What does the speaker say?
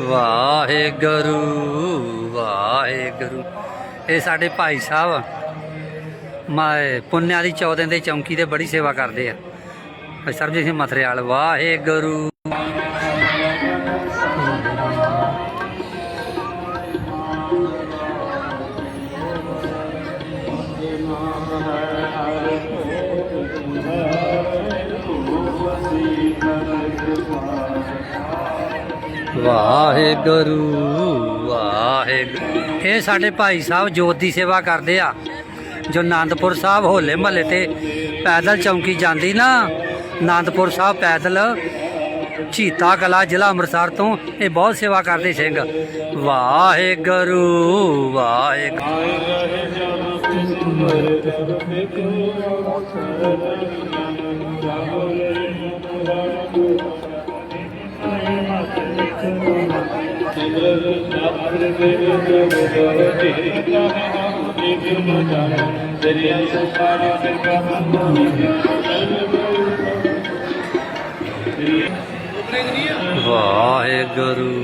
ਵਾਹਿਗੁਰੂ ਵਾਹਿਗੁਰੂ। ਇਹ ਸਾਡੇ ਭਾਈ ਸਾਹਿਬ ਮੈਂ ਪੁੰਨਿਆ ਦੀ ਚੌਦਾਂ ਦੇ ਚੌਂਕੀ ਤੇ ਬੜੀ ਸੇਵਾ ਕਰਦੇ ਆ। ਭਾਈ ਸਰਬਜੀਤ ਸਿੰਘ ਮਥਰਿਆਲ ਵਾਹਿਗੁਰੂ। ਵਾਹਿਗੁਰੂ ਵਾਹਿਗੁਰੂ। ਇਹ ਸਾਡੇ ਭਾਈ ਸਾਹਿਬ ਜੋਤ ਦੀ ਸੇਵਾ ਕਰਦੇ ਆ। ਜੋ ਆਨੰਦਪੁਰ ਸਾਹਿਬ ਹੋਲੇ ਮਹੱਲੇ ਤੇ ਪੈਦਲ ਚੌਂਕੀ ਜਾਂਦੀ ਨਾ ਆਨੰਦਪੁਰ ਸਾਹਿਬ ਪੈਦਲ ਚੀਤਾ ਕਲਾ ਜ਼ਿਲ੍ਹਾ ਅੰਮ੍ਰਿਤਸਰ ਤੋਂ ਇਹ ਬਹੁਤ ਸੇਵਾ ਕਰਦੇ ਸਿੰਘ। ਵਾਹਿਗੁਰੂ ਵਾਹਿਗੁਰੂ। ਦਰਿਆ ਸੁਖਾਰੇ ਤੇ ਕਾਮਨ ਵਾਹਿਗੁਰੂ।